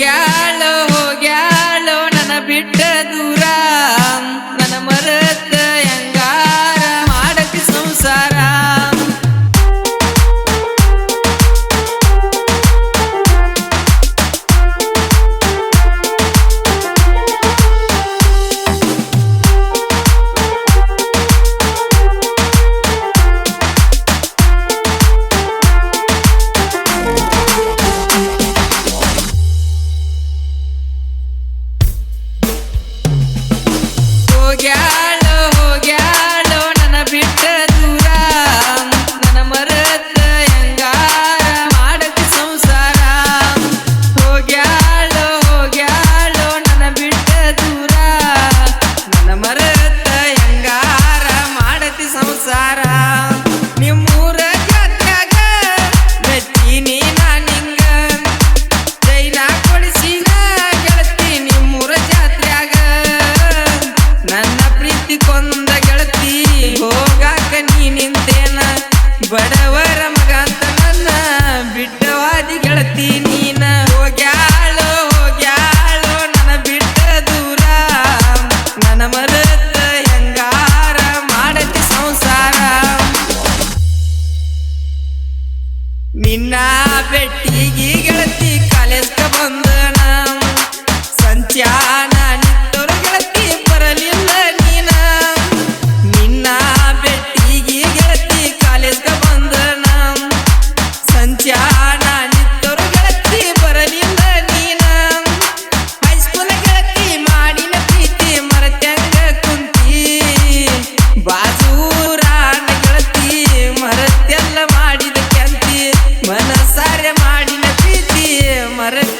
ಹೋಗ್ಯಾಳೋ ಹೋಗ್ಯಾಳೋ ನನ್ನ ಬಿಟ್ಟ ದೂರ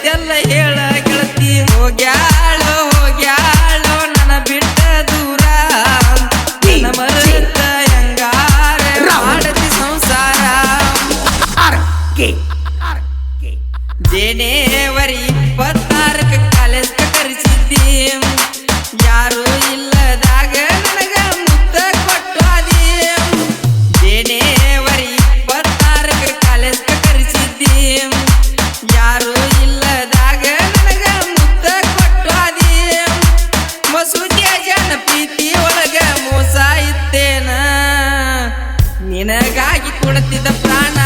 ಇಷ್ಟೆಲ್ಲ ಹೇಳ ಗೆಳತಿ ಹೋಗ್ಯಾಳೋ ಹೋಗ್ಯಾಳೋ ನನ್ನ ಬಿಟ್ಟ ದೂರ ಮರೆತ ಹೆಂಗಾರ ಮಾಡತಿ ಸಂಸಾರ. ಜೇನೇವರಿ ಇಪ್ಪತ್ತಾರಕ್ಕೆ ಕಾಲೇಜ್ಗೆ ಕರೆಸಿದ್ದೀ ಯಾರು ನಿನಗಾಗಿ ಕೊಡುತ್ತಿದ್ದ ಪ್ರಾಣ.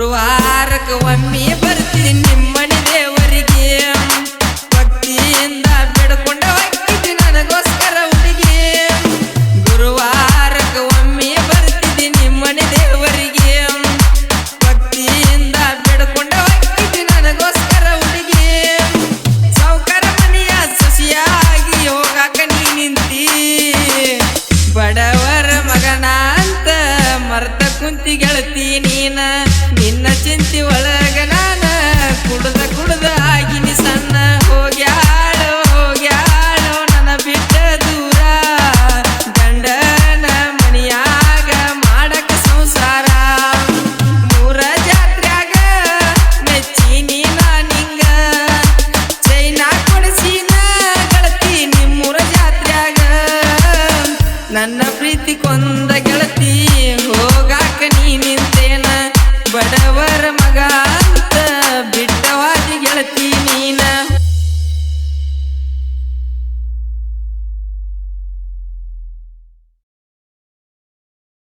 ಗುರುವಾರಕ್ಕೆ ಒಮ್ಮೆ ಬರ್ತೀನಿ ನಿಮ್ಮನೆ ದೇವರಿಗೆ. ಭಕ್ತಿಯಿಂದ ಬಿಡ್ಕೊಂಡ ಹೋಗಿದ್ದಿ ನನಗೋಸ್ಕರ ಹುಡುಗಿ. ಗುರುವಾರಕ್ಕೆ ಒಮ್ಮೆ ಬರ್ತೀನಿ ನಿಮ್ಮನೆ ದೇವರಿಗೆ. ಭಕ್ತಿಯಿಂದ ಬಿಡ್ಕೊಂಡ ಹೋಗಿದ್ದಿ ನನಗೋಸ್ಕರ ಹುಡುಗಿ. ಸೌಕರ ಮನೆಯ ಸೊಸಿಯಾಗಿ ಹೋಗಾಕ ನೀ ನಿಂತಿ. ಬಡವರ ಮಗನ ಕುಂತಿ ಗೆಳತಿ ನೀನ, ನಿನ್ನ ಚಿಂತೆ ಒಳಗ ನಾನ, ಕುಡ್ದ ಕುಡ್ದ ಆಗಿನಿ ಸಣ್ಣ. ಹೋಗ್ಯಾಳೋ ಹೋಗ್ಯಾಳೋ, ನನ್ನ ಬಿಟ್ಟ ದೂರ. ಗಂಡನ ಮನಿಯಾಗ ಮಾಡಕ ಸಂಸಾರ. ಮೂರ ಜಾತ್ರ್ಯಾಗ ನೀನ ನಿಂಗ. ಚೈನ ಕೊಡಿಸಿನ ಗೆಳತಿ ನಿಮ್ಮೂರ ಜಾತ್ರ್ಯಾಗ. ನನ್ನ ಪ್ರೀತಿ ಕೊಂದ ಗೆಳತಿ, ಹೋಗ duerme.